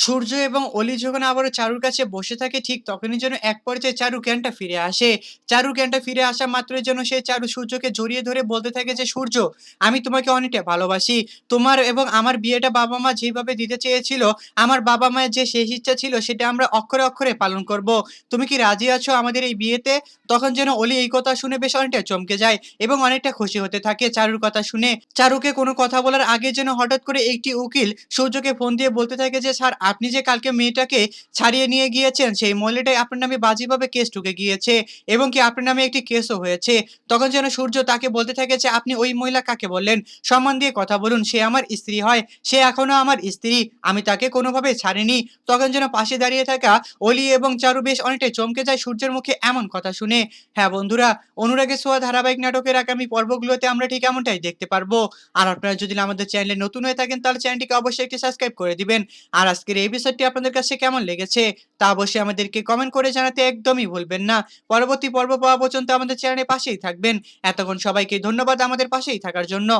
সূর্য এবং অলি যখন আবারও চারুর কাছে বসে থাকে, ঠিক তখনই যেন এক পর্যায়ে চারু জ্ঞানটা ফিরে আসে। চারু জ্ঞানটা ফিরে আসা মাত্রই যেন সে চারু সূর্যকে জড়িয়ে ধরে বলতে থাকে যে, সূর্য, আমি তোমাকে অনেকটা ভালোবাসি। তোমার এবং আমার বিয়েটা বাবা মা যেভাবে দিতে চেয়েছিল, আমার বাবা মায়ের যে শেষ ইচ্ছা ছিল, সেটা আমরা অক্ষরে অক্ষরে পালন করব। তুমি কি রাজি আছো আমাদের এই বিয়েতে? তখন যেন অলি এই কথা শুনে বেশ অনেকটা চমকে যায় এবং অনেকটা খুশি হতে থাকে চারুর কথা শুনে। চারুকে কোনো কথা বলার আগে যেন হঠাৎ করে একটি উকিল সূর্যকে ফোন দিয়ে বলতে থাকে যে, স্যার আপনি যে কালকে মেয়েটাকে ছাড়িয়ে নিয়ে গিয়েছেন, সেই মহিলাটাই আপনার নামে বাজেভাবে কেস ঢুকে গিয়েছে এবং কি আপনার নামে একটি কেসও হয়েছে। তখন যেন সূর্য তাকে বলতে থাকে যে, আপনি ওই মহিলা কাকে বললেন? সম্মান দিয়ে কথা বলুন, সে আমার স্ত্রী হয়, সে এখনও আমার স্ত্রী, আমি তাকে কোনোভাবে ছাড়িনি। তখন যেন পাশে দাঁড়িয়ে থাকা অলি এবং চারু বেশ অনেকটাই চমকে যায় সূর্যের মুখে এমন কথা শুনে। হ্যাঁ বন্ধুরা, অনুরাগের সোয়া ধারাবাহিক নাটকের আগামী পর্বগুলোতে আমরা ঠিক এমনটাই দেখতে পারব। আর আপনারা যদি আমাদের চ্যানেলে নতুন হয়ে থাকেন, তাহলে চ্যানেলটিকে অবশ্যই একটি সাবস্ক্রাইব করে দিবেন। আর আজকের এই এপিসোডটি আপনাদের কাছে কেমন লেগেছে তা অবশ্যই আমাদেরকে কমেন্ট করে জানাতে একদমই ভুলবেন না। পরবর্তী পর্ব পাওয়া পর্যন্ত আমাদের চ্যানেলের পাশেই থাকবেন। এতক্ষণ সবাইকে ধন্যবাদ আমাদের পাশেই থাকার জন্য।